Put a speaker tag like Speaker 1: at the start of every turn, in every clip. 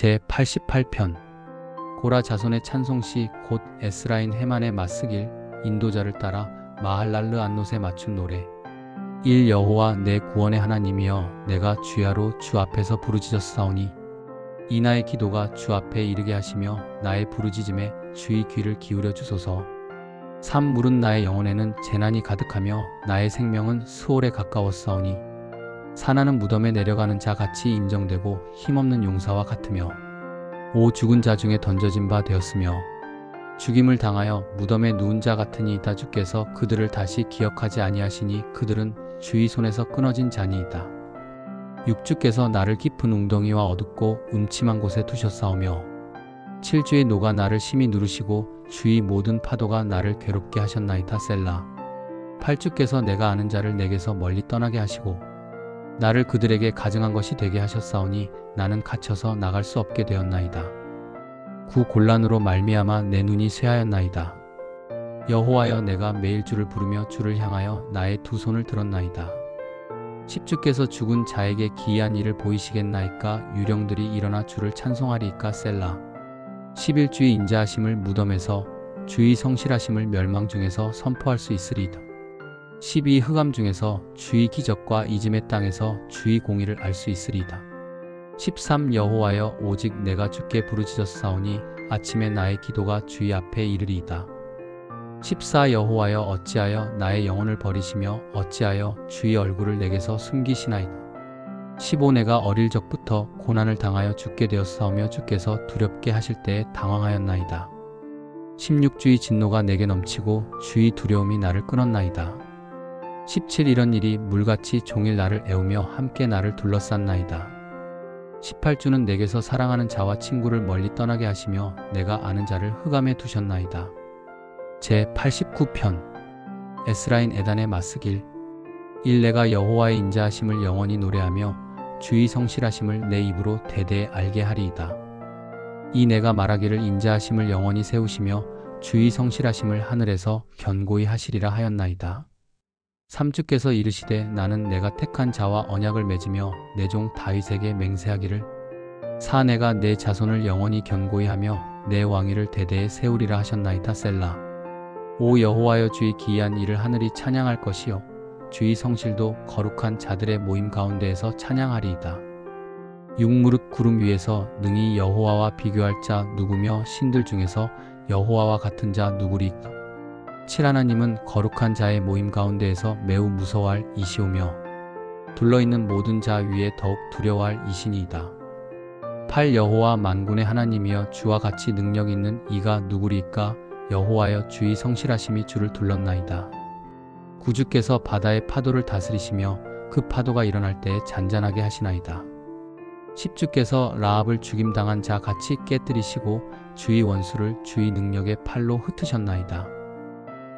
Speaker 1: 제 88편. 고라 자손의 찬송시 곧 에스라인 해만의 맞쓰길 인도자를 따라 마할랄르 안노세 맞춘 노래. 1 여호와 내 구원의 하나님이여 내가 주야로 주 앞에서 부르짖었사오니. 이 나의 기도가 주 앞에 이르게 하시며 나의 부르짖음에 주의 귀를 기울여 주소서. 3 물은 나의 영혼에는 재난이 가득하며 나의 생명은 수월에 가까웠사오니 사나는 무덤에 내려가는 자 같이 인정되고 힘없는 용사와 같으며 오 죽은 자 중에 던져진 바 되었으며 죽임을 당하여 무덤에 누운 자 같으니 이다 주께서 그들을 다시 기억하지 아니하시니 그들은 주의 손에서 끊어진 자니이다. 육주께서 나를 깊은 웅덩이와 어둡고 음침한 곳에 두셨사오며 칠주의 노가 나를 심히 누르시고 주의 모든 파도가 나를 괴롭게 하셨나이다 셀라 팔주께서 내가 아는 자를 내게서 멀리 떠나게 하시고 나를 그들에게 가증한 것이 되게 하셨사오니 나는 갇혀서 나갈 수 없게 되었나이다. 구 곤란으로 말미암아 내 눈이 쇠하였나이다. 여호와여 내가 매일 주를 부르며 주를 향하여 나의 두 손을 들었나이다. 십주께서 죽은 자에게 기이한 일을 보이시겠나이까 유령들이 일어나 주를 찬송하리이까 셀라. 11주의 인자하심을 무덤에서 주의 성실하심을 멸망 중에서 선포할 수 있으리이다. 12 흑암 중에서 주의 기적과 이즘의 땅에서 주의 공의를 알 수 있으리이다. 13 여호와여 오직 내가 주께 부르짖었사오니 아침에 나의 기도가 주의 앞에 이르리이다. 14 여호와여 어찌하여 나의 영혼을 버리시며 어찌하여 주의 얼굴을 내게서 숨기시나이다. 15 내가 어릴 적부터 고난을 당하여 죽게 되었사오며 주께서 두렵게 하실 때에 당황하였나이다. 16 주의 진노가 내게 넘치고 주의 두려움이 나를 끊었나이다. 17 이런 일이 물같이 종일 나를 애우며 함께 나를 둘러쌌나이다. 18주는 내게서 사랑하는 자와 친구를 멀리 떠나게 하시며 내가 아는 자를 흑암에 두셨나이다. 제 89편 에스라인 에단의 맞쓰길 1 내가 여호와의 인자하심을 영원히 노래하며 주의 성실하심을 내 입으로 대대에 알게 하리이다. 이 내가 말하기를 인자하심을 영원히 세우시며 주의 성실하심을 하늘에서 견고히 하시리라 하였나이다. 삼주께서 이르시되 나는 내가 택한 자와 언약을 맺으며 내 종 다윗에게 맹세하기를. 사 내가 내 자손을 영원히 견고히 하며 내 왕위를 대대에 세우리라 하셨나이다 셀라. 오 여호와여 주의 기이한 일을 하늘이 찬양할 것이요 주의 성실도 거룩한 자들의 모임 가운데에서 찬양하리이다. 육무릇 구름 위에서 능히 여호와와 비교할 자 누구며 신들 중에서 여호와와 같은 자 누구리이까 칠 하나님은 거룩한 자의 모임 가운데에서 매우 무서워할 이시오며 둘러있는 모든 자 위에 더욱 두려워할 이신이이다. 8 여호와 만군의 하나님이여 주와 같이 능력 있는 이가 누구리이까 여호와여 주의 성실하심이 주를 둘렀나이다. 구주께서 바다의 파도를 다스리시며 그 파도가 일어날 때에 잔잔하게 하시나이다. 십주께서 라합을 죽임당한 자 같이 깨뜨리시고 주의 원수를 주의 능력의 팔로 흩으셨나이다.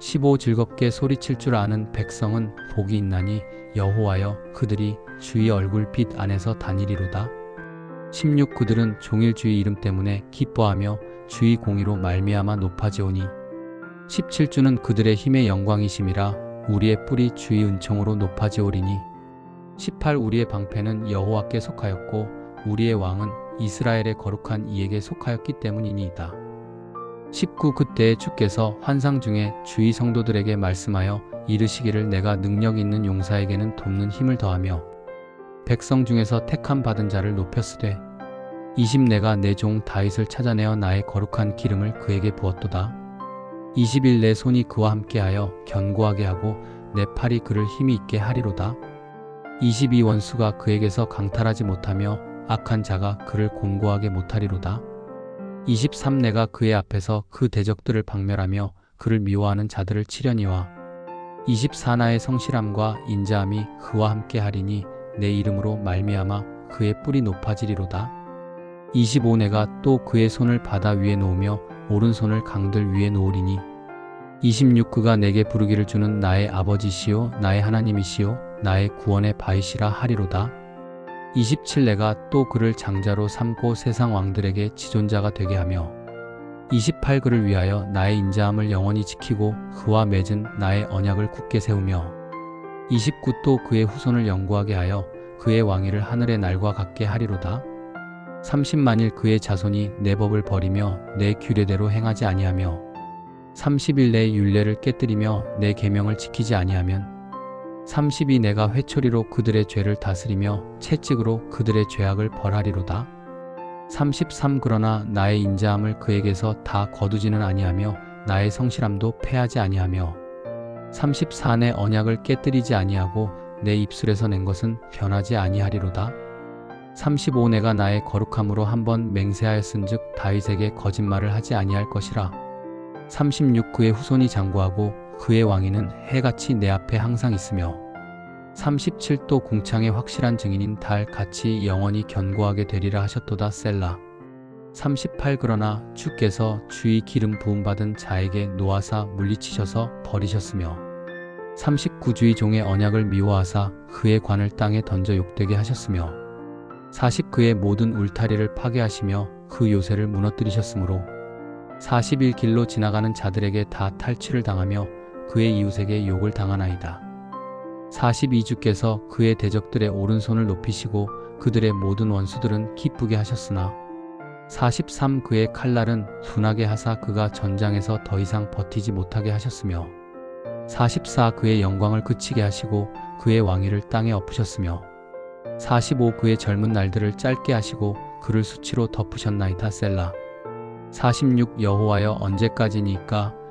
Speaker 1: 15 즐겁게 소리칠 줄 아는 백성은 복이 있나니 여호와여 그들이 주의 얼굴빛 안에서 다니리로다. 16 그들은 종일 주의 이름 때문에 기뻐하며 주의 공의로 말미암아 높아지오니 17주는 그들의 힘의 영광이심이라 우리의 뿔이 주의 은총으로 높아지오리니 18 우리의 방패는 여호와께 속하였고 우리의 왕은 이스라엘의 거룩한 이에게 속하였기 때문이니이다. 19 그때에 주께서 환상 중에 주의 성도들에게 말씀하여 이르시기를 내가 능력 있는 용사에게는 돕는 힘을 더하며 백성 중에서 택함 받은 자를 높였으되 20 내가 내 종 다윗을 찾아내어 나의 거룩한 기름을 그에게 부었도다. 21내 손이 그와 함께하여 견고하게 하고 내 팔이 그를 힘이 있게 하리로다. 22 원수가 그에게서 강탈하지 못하며 악한 자가 그를 곤고하게 못하리로다 23 내가 그의 앞에서 그 대적들을 박멸하며 그를 미워하는 자들을 치려니와 24 나의 성실함과 인자함이 그와 함께 하리니 내 이름으로 말미암아 그의 뿔이 높아지리로다. 25 내가 또 그의 손을 바다 위에 놓으며 오른손을 강들 위에 놓으리니 26 그가 내게 부르기를 주는 나의 아버지시요 나의 하나님이시요 나의 구원의 바이시라 하리로다 27 내가 또 그를 장자로 삼고 세상 왕들에게 지존자가 되게 하며 28 그를 위하여 나의 인자함을 영원히 지키고 그와 맺은 나의 언약을 굳게 세우며 29 또 그의 후손을 영구하게 하여 그의 왕위를 하늘의 날과 같게 하리로다. 30만일 그의 자손이 내 법을 버리며 내 규례대로 행하지 아니하며 30일 내 율례를 깨뜨리며 내 계명을 지키지 아니하면 30이 내가 회초리로 그들의 죄를 다스리며 채찍으로 그들의 죄악을 벌하리로다. 33 그러나 나의 인자함을 그에게서 다 거두지는 아니하며 나의 성실함도 패하지 아니하며 34 내 언약을 깨뜨리지 아니하고 내 입술에서 낸 것은 변하지 아니하리로다. 35 내가 나의 거룩함으로 한번 맹세하였은즉 다윗에게 거짓말을 하지 아니할 것이라. 36 그의 후손이 장구하고 그의 왕위는 해같이 내 앞에 항상 있으며 37또 궁창의 확실한 증인인 달 같이 영원히 견고하게 되리라 하셨도다 셀라. 38 그러나 주께서 주의 기름 부음 받은 자에게 노하사 물리치셔서 버리셨으며 39 주의 종의 언약을 미워하사 그의 관을 땅에 던져 욕되게 하셨으며 40 그의 모든 울타리를 파괴하시며 그 요새를 무너뜨리셨으므로 40일 길로 지나가는 자들에게 다 탈취를 당하며 그의 이웃에게 욕을 당하나이다. 42주께서 그의 대적들의 오른손을 높이시고 그들의 모든 원수들은 기쁘게 하셨으나 43 그의 칼날은 둔하게 하사 그가 전장에서 더 이상 버티지 못하게 하셨으며 44 그의 영광을 그치게 하시고 그의 왕위를 땅에 엎으셨으며 45 그의 젊은 날들을 짧게 하시고 그를 수치로 덮으셨나이다 셀라 46 여호와여 언제까지니까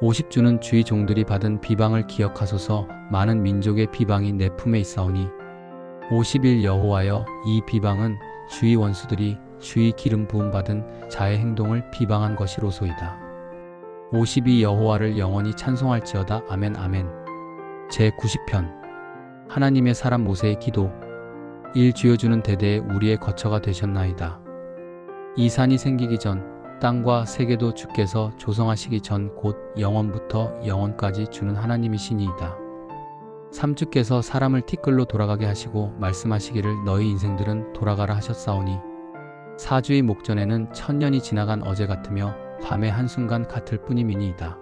Speaker 1: 50주는 주의 종들이 받은 비방을 기억하소서. 많은 민족의 비방이 내 품에 있사오니 50일 여호와여 이 비방은 주의 원수들이 주의 기름 부음 받은 자의 행동을 비방한 것이로소이다. 52 여호와를 영원히 찬송할지어다. 아멘 아멘. 제 90편. 하나님의 사람 모세의 기도. 1 주여 주는 대대에 우리의 거처가 되셨나이다. 이 산이 생기기 전 땅과 세계도 주께서 조성하시기 전 곧 영원부터 영원까지 주는 하나님이시니이다. 삼주께서 사람을 티끌로 돌아가게 하시고 말씀하시기를 너희 인생들은 돌아가라 하셨사오니 사주의 목전에는 천년이 지나간 어제 같으며 밤의 한순간 같을 뿐이미니이다.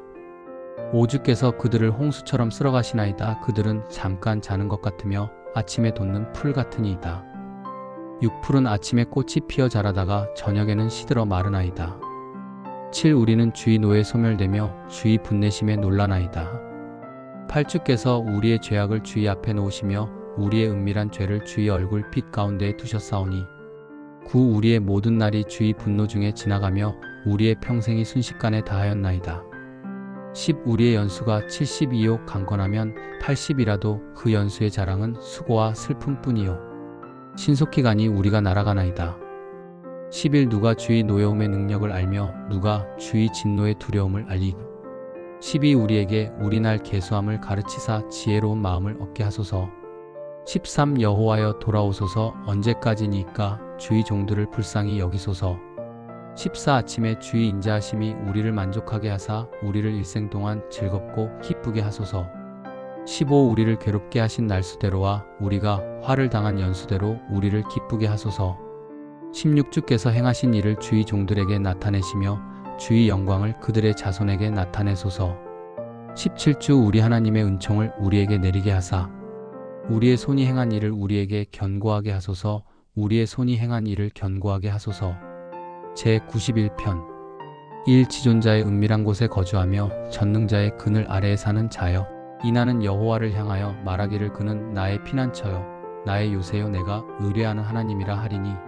Speaker 1: 오주께서 그들을 홍수처럼 쓸어가시나이다. 그들은 잠깐 자는 것 같으며 아침에 돋는 풀 같으니이다. 육풀은 아침에 꽃이 피어 자라다가 저녁에는 시들어 마르나이다. 7 우리는 주의 노에 소멸되며 주의 분내심에 놀라나이다. 팔주께서 우리의 죄악을 주의 앞에 놓으시며 우리의 은밀한 죄를 주의 얼굴 빛 가운데에 두셨사오니 9 우리의 모든 날이 주의 분노 중에 지나가며 우리의 평생이 순식간에 다하였나이다. 10 우리의 연수가 72요 강건하면 80이라도 그 연수의 자랑은 수고와 슬픔뿐이요 신속히 가니 우리가 날아가나이다. 10일 누가 주의 노여움의 능력을 알며 누가 주의 진노의 두려움을 알리고 12 우리에게 우리 날 계수함을 가르치사 지혜로운 마음을 얻게 하소서. 13 여호와여 돌아오소서. 언제까지니까 주의 종들을 불쌍히 여기소서. 14 아침에 주의 인자하심이 우리를 만족하게 하사 우리를 일생 동안 즐겁고 기쁘게 하소서. 15 우리를 괴롭게 하신 날수대로와 우리가 화를 당한 연수대로 우리를 기쁘게 하소서 16주께서 행하신 일을 주의 종들에게 나타내시며 주의 영광을 그들의 자손에게 나타내소서. 17주 우리 하나님의 은총을 우리에게 내리게 하사 우리의 손이 행한 일을 우리에게 견고하게 하소서. 우리의 손이 행한 일을 견고하게 하소서. 제 91편. 1 지존자의 은밀한 곳에 거주하며 전능자의 그늘 아래에 사는 자여 이 나는 여호와를 향하여 말하기를 그는 나의 피난처요 나의 요새요 내가 의뢰하는 하나님이라 하리니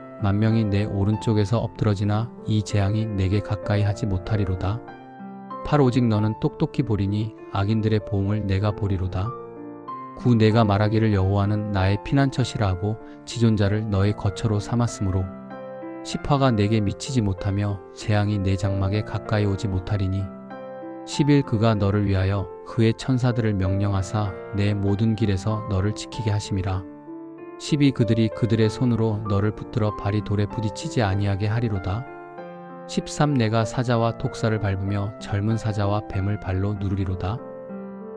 Speaker 1: 만 명이 내 오른쪽에서 엎드러지나 이 재앙이 내게 가까이 하지 못하리로다. 팔 오직 너는 똑똑히 보리니 악인들의 보응을 내가 보리로다. 구 내가 말하기를 여호와는 나의 피난처시라 하고 지존자를 너의 거처로 삼았으므로 십화가 내게 미치지 못하며 재앙이 내 장막에 가까이 오지 못하리니 10일 그가 너를 위하여 그의 천사들을 명령하사 내 모든 길에서 너를 지키게 하심이라. 12 그들이 그들의 손으로 너를 붙들어 발이 돌에 부딪히지 아니하게 하리로다. 13 내가 사자와 독사를 밟으며 젊은 사자와 뱀을 발로 누르리로다.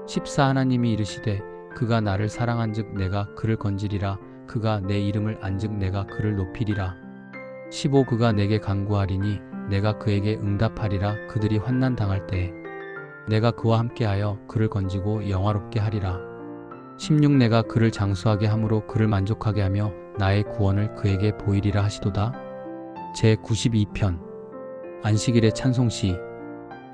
Speaker 1: 14 하나님이 이르시되 그가 나를 사랑한즉 내가 그를 건지리라 그가 내 이름을 안즉 내가 그를 높이리라. 15 그가 내게 간구하리니 내가 그에게 응답하리라 그들이 환난 당할 때에 내가 그와 함께하여 그를 건지고 영화롭게 하리라. 16 내가 그를 장수하게 함으로 그를 만족하게 하며 나의 구원을 그에게 보이리라 하시도다. 제 92편 안식일의 찬송시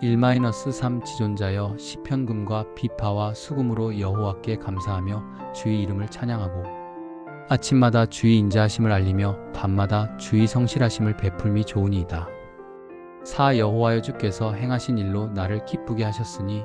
Speaker 1: 1-3 지존자여 시편금과 비파와 수금으로 여호와께 감사하며 주의 이름을 찬양하고 아침마다 주의 인자하심을 알리며 밤마다 주의 성실하심을 베풀미 좋으니이다. 사 여호와여 주께서 행하신 일로 나를 기쁘게 하셨으니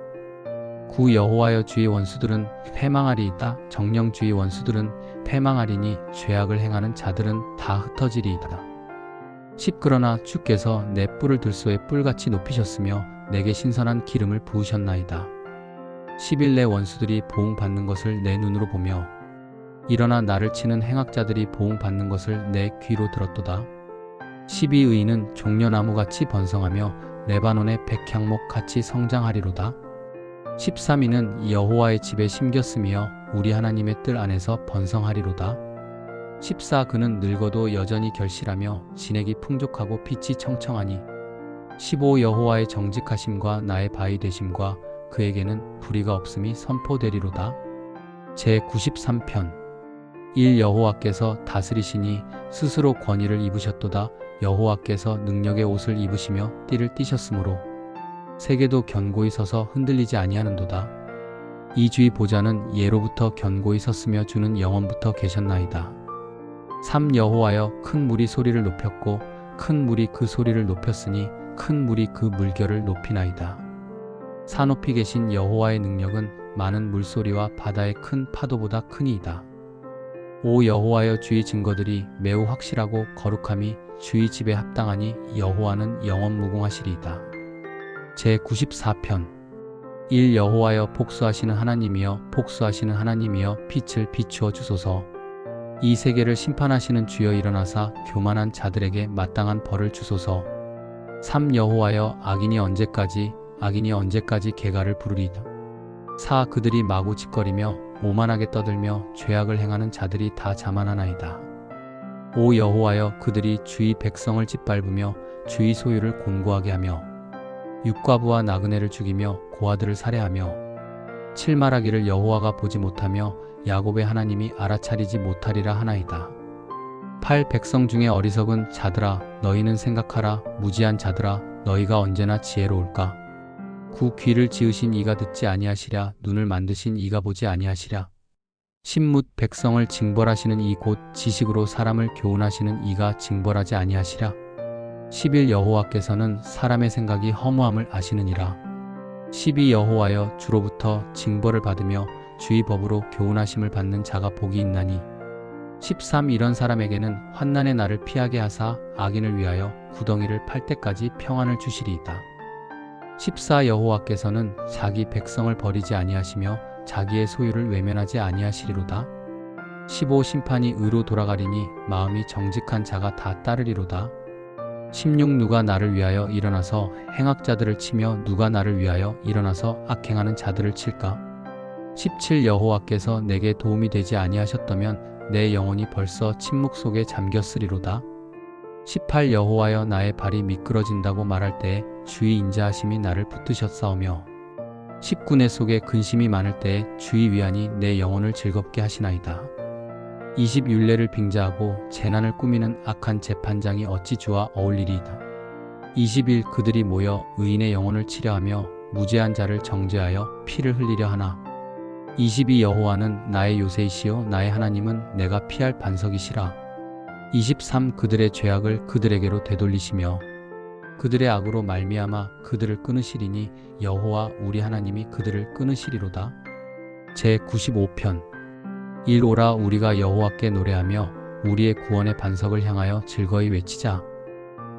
Speaker 1: 구 여호와여 주의 원수들은 패망하리이다. 정령 주의 원수들은 패망하리니 죄악을 행하는 자들은 다 흩어지리이다. 10 그러나 주께서 내 뿔을 들소에 뿔같이 높이셨으며 내게 신선한 기름을 부으셨나이다. 10일 내 원수들이 보응받는 것을 내 눈으로 보며 일어나 나를 치는 행악자들이 보응받는 것을 내 귀로 들었도다. 12 의인은 종려나무같이 번성하며 레바논의 백향목같이 성장하리로다. 13위는 여호와의 집에 심겼으며 우리 하나님의 뜰 안에서 번성하리로다. 14 그는 늙어도 여전히 결실하며 진액이 풍족하고 빛이 청청하니 15 여호와의 정직하심과 나의 바위 되심과 그에게는 불의가 없음이 선포되리로다. 제 93편 1 여호와께서 다스리시니 스스로 권위를 입으셨도다. 여호와께서 능력의 옷을 입으시며 띠를 띠셨으므로 세계도 견고히 서서 흔들리지 아니하는도다. 이 주의 보좌는 예로부터 견고히 섰으며 주는 영원부터 계셨나이다. 3 여호와여 큰 물이 소리를 높였고 큰 물이 그 소리를 높였으니 큰 물이 그 물결을 높이나이다. 산높이 계신 여호와의 능력은 많은 물소리와 바다의 큰 파도보다 크니이다. 오 여호와여 주의 증거들이 매우 확실하고 거룩함이 주의 집에 합당하니 여호와는 영원 무궁하시리이다. 제 94편. 1 여호와여 복수하시는 하나님이여 복수하시는 하나님이여 빛을 비추어 주소서. 이 세계를 심판하시는 주여 일어나사 교만한 자들에게 마땅한 벌을 주소서. 3 여호와여 악인이 언제까지 악인이 언제까지 개가를 부르리다 4 그들이 마구 짓거리며 오만하게 떠들며 죄악을 행하는 자들이 다 자만하나이다. 오 여호와여 그들이 주의 백성을 짓밟으며 주의 소유를 공고하게 하며 육과부와 나그네를 죽이며 고아들을 살해하며 칠말하기를 여호와가 보지 못하며 야곱의 하나님이 알아차리지 못하리라 하나이다. 팔 백성 중에 어리석은 자들아 너희는 생각하라. 무지한 자들아 너희가 언제나 지혜로울까? 구 귀를 지으신 이가 듣지 아니하시랴. 눈을 만드신 이가 보지 아니하시랴. 신뭇 백성을 징벌하시는 이 곧 지식으로 사람을 교훈하시는 이가 징벌하지 아니하시랴 10일 여호와께서는 사람의 생각이 허무함을 아시느니라 12 여호와여 주로부터 징벌을 받으며 주의 법으로 교훈하심을 받는 자가 복이 있나니 13 이런 사람에게는 환난의 날을 피하게 하사 악인을 위하여 구덩이를 팔 때까지 평안을 주시리이다. 14 여호와께서는 자기 백성을 버리지 아니하시며 자기의 소유를 외면하지 아니하시리로다. 15 심판이 의로 돌아가리니 마음이 정직한 자가 다 따르리로다. 16 누가 나를 위하여 일어나서 행악자들을 치며 누가 나를 위하여 일어나서 악행하는 자들을 칠까? 17 여호와께서 내게 도움이 되지 아니하셨다면 내 영혼이 벌써 침묵 속에 잠겼으리로다. 18 여호와여 나의 발이 미끄러진다고 말할 때에 주의 인자하심이 나를 붙드셨사오며 19내 속에 근심이 많을 때에 주의 위안이 내 영혼을 즐겁게 하시나이다 20 율례를 빙자하고 재난을 꾸미는 악한 재판장이 어찌 주와 어울리리이다. 21 그들이 모여 의인의 영혼을 치려하며 무죄한 자를 정죄하여 피를 흘리려 하나. 22 여호와는 나의 요새이시요 나의 하나님은 내가 피할 반석이시라. 23 그들의 죄악을 그들에게로 되돌리시며 그들의 악으로 말미암아 그들을 끊으시리니 여호와 우리 하나님이 그들을 끊으시리로다. 제 95편 1 오라 우리가 여호와께 노래하며 우리의 구원의 반석을 향하여 즐거이 외치자.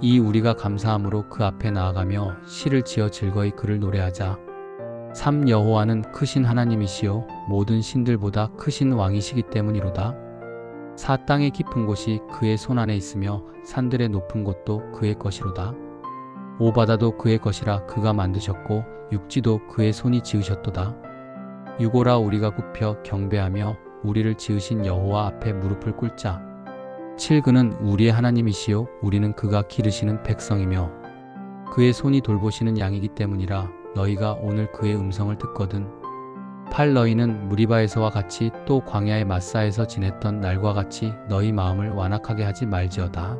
Speaker 1: 이 우리가 감사함으로 그 앞에 나아가며 시를 지어 즐거이 그를 노래하자. 3 여호와는 크신 하나님이시요 모든 신들보다 크신 왕이시기 때문이로다. 4 땅의 깊은 곳이 그의 손 안에 있으며 산들의 높은 곳도 그의 것이로다. 5 바다도 그의 것이라 그가 만드셨고 육지도 그의 손이 지으셨도다. 6 오라 우리가 굽혀 경배하며 우리를 지으신 여호와 앞에 무릎을 꿇자. 7 그는 우리의 하나님이시요 우리는 그가 기르시는 백성이며 그의 손이 돌보시는 양이기 때문이라 너희가 오늘 그의 음성을 듣거든. 8 너희는 무리바에서와 같이 또 광야의 마사에서 지냈던 날과 같이 너희 마음을 완악하게 하지 말지어다.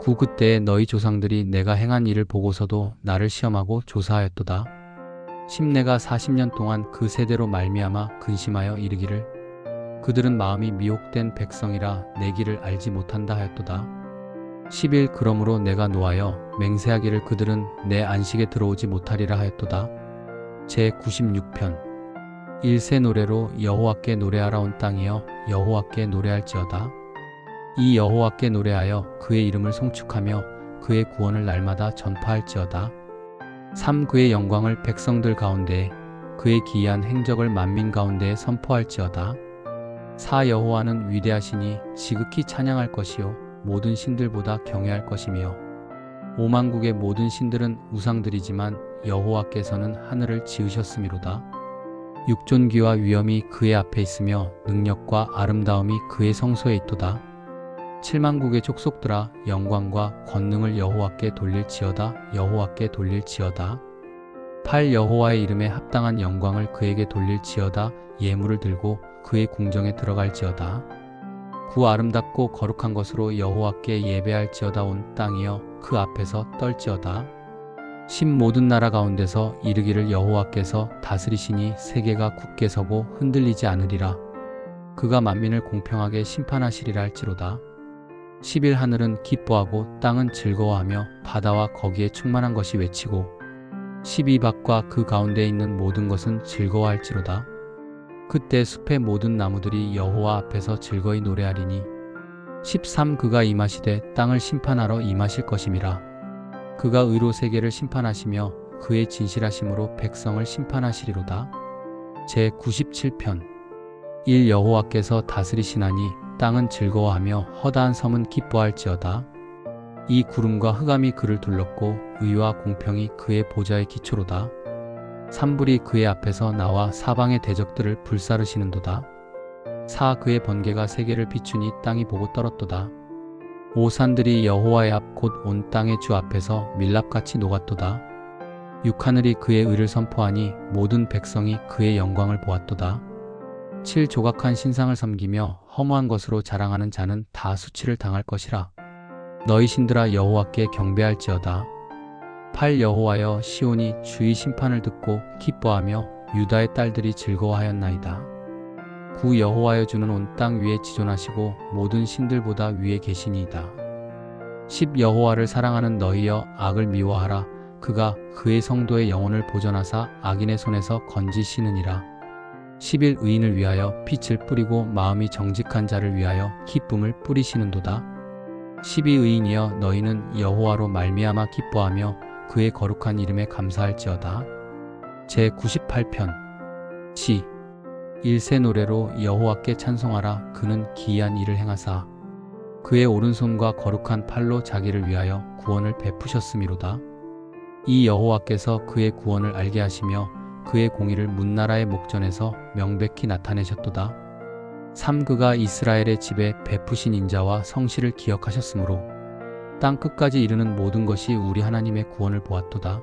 Speaker 1: 9 그때에 너희 조상들이 내가 행한 일을 보고서도 나를 시험하고 조사하였도다. 10 내가 40년 동안 그 세대로 말미암아 근심하여 이르기를 그들은 마음이 미혹된 백성이라 내 길을 알지 못한다 하였도다. 11 그러므로 내가 노하여 맹세하기를 그들은 내 안식에 들어오지 못하리라 하였도다. 제 96편. 일세 노래로 여호와께 노래하라 온 땅이여 여호와께 노래할지어다. 이 여호와께 노래하여 그의 이름을 송축하며 그의 구원을 날마다 전파할지어다. 3 그의 영광을 백성들 가운데 그의 기이한 행적을 만민 가운데 선포할지어다 4 여호와는 위대하시니 지극히 찬양할 것이요 모든 신들보다 경외할 것이며 오만국의 모든 신들은 우상들이지만 여호와께서는 하늘을 지으셨음이로다. 육존귀와 위엄이 그의 앞에 있으며 능력과 아름다움이 그의 성소에 있도다. 7만국의 족속들아 영광과 권능을 여호와께 돌릴지어다 여호와께 돌릴지어다. 8 여호와의 이름에 합당한 영광을 그에게 돌릴지어다 예물을 들고 그의 궁정에 들어갈지어다. 구 아름답고 거룩한 것으로 여호와께 예배할지어다 온 땅이여 그 앞에서 떨지어다. 신 모든 나라 가운데서 이르기를 여호와께서 다스리시니 세계가 굳게 서고 흔들리지 않으리라. 그가 만민을 공평하게 심판하시리라 할지로다. 10일 하늘은 기뻐하고 땅은 즐거워하며 바다와 거기에 충만한 것이 외치고 12박과 그 가운데 있는 모든 것은 즐거워할지로다. 그때 숲의 모든 나무들이 여호와 앞에서 즐거이 노래하리니 13 그가 임하시되 땅을 심판하러 임하실 것임이라. 그가 의로 세계를 심판하시며 그의 진실하심으로 백성을 심판하시리로다. 제 97편. 1 여호와께서 다스리시나니 땅은 즐거워하며 허다한 섬은 기뻐할지어다. 이 구름과 흑암이 그를 둘렀고 의와 공평이 그의 보좌의 기초로다 산불이 그의 앞에서 나와 사방의 대적들을 불사르시는도다. 사 그의 번개가 세계를 비추니 땅이 보고 떨었도다. 오 산들이 여호와의 앞 곧 온 땅의 주 앞에서 밀랍같이 녹았도다. 육하늘이 그의 의를 선포하니 모든 백성이 그의 영광을 보았도다. 칠 조각한 신상을 섬기며 허무한 것으로 자랑하는 자는 다 수치를 당할 것이라. 너희 신들아 여호와께 경배할지어다. 8 여호와여 시온이 주의 심판을 듣고 기뻐하며 유다의 딸들이 즐거워하였나이다. 9 여호와여 주는 온 땅 위에 지존하시고 모든 신들보다 위에 계시니이다. 10 여호와를 사랑하는 너희여 악을 미워하라 그가 그의 성도의 영혼을 보존하사 악인의 손에서 건지시느니라. 11 의인을 위하여 빛을 뿌리고 마음이 정직한 자를 위하여 기쁨을 뿌리시는도다. 12 의인이여 너희는 여호와로 말미암아 기뻐하며 그의 거룩한 이름에 감사할지어다. 제 98편 시 일세 노래로 여호와께 찬송하라 그는 기이한 일을 행하사 그의 오른손과 거룩한 팔로 자기를 위하여 구원을 베푸셨음이로다. 이 여호와께서 그의 구원을 알게 하시며 그의 공의를 문나라의 목전에서 명백히 나타내셨도다. 삼 그가 이스라엘의 집에 베푸신 인자와 성실을 기억하셨으므로 땅 끝까지 이르는 모든 것이 우리 하나님의 구원을 보았도다.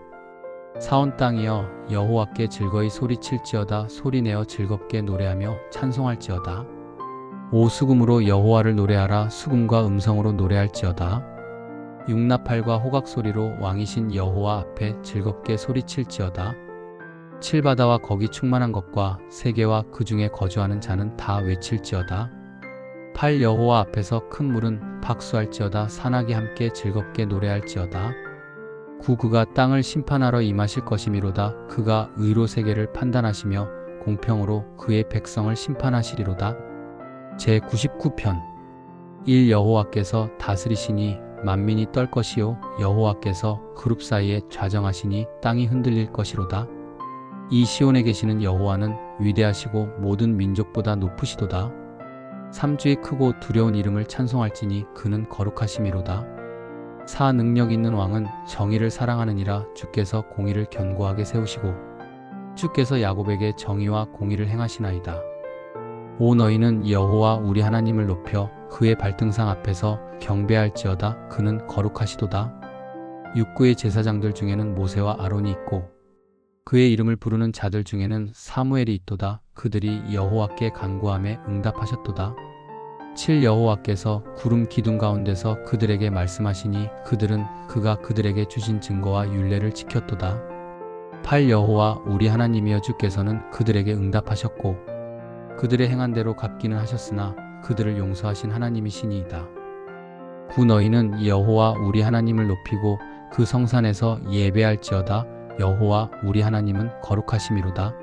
Speaker 1: 사온 땅이여 여호와께 즐거이 소리칠지어다 소리내어 즐겁게 노래하며 찬송할지어다. 오 수금으로 여호와를 노래하라 수금과 음성으로 노래할지어다. 육나팔과 호각 소리로 왕이신 여호와 앞에 즐겁게 소리칠지어다. 칠바다와 거기 충만한 것과 세계와 그 중에 거주하는 자는 다 외칠지어다. 팔 여호와 앞에서 큰 물은 박수할지어다 산악이 함께 즐겁게 노래할지어다. 구 그가 땅을 심판하러 임하실 것이미로다 그가 의로 세계를 판단하시며 공평으로 그의 백성을 심판하시리로다. 제 99편 1 여호와께서 다스리시니 만민이 떨 것이요 여호와께서 그룹 사이에 좌정하시니 땅이 흔들릴 것이로다. 이 시온에 계시는 여호와는 위대하시고 모든 민족보다 높으시도다. 삼주의 크고 두려운 이름을 찬송할지니 그는 거룩하심이로다. 사 능력 있는 왕은 정의를 사랑하느니라 주께서 공의를 견고하게 세우시고 주께서 야곱에게 정의와 공의를 행하시나이다. 오 너희는 여호와 우리 하나님을 높여 그의 발등상 앞에서 경배할지어다 그는 거룩하시도다. 육구의 제사장들 중에는 모세와 아론이 있고 그의 이름을 부르는 자들 중에는 사무엘이 있도다. 그들이 여호와께 간구함에 응답하셨도다. 7 여호와께서 구름 기둥 가운데서 그들에게 말씀하시니 그들은 그가 그들에게 주신 증거와 율례를 지켰도다. 8 여호와 우리 하나님이여 주께서는 그들에게 응답하셨고 그들의 행한 대로 갚기는 하셨으나 그들을 용서하신 하나님이시니이다. 9 너희는 여호와 우리 하나님을 높이고 그 성산에서 예배할지어다 여호와 우리 하나님은 거룩하심이로다.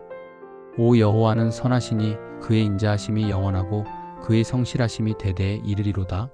Speaker 1: 오 여호와는 선하시니 그의 인자하심이 영원하고 그의 성실하심이 대대에 이르리로다.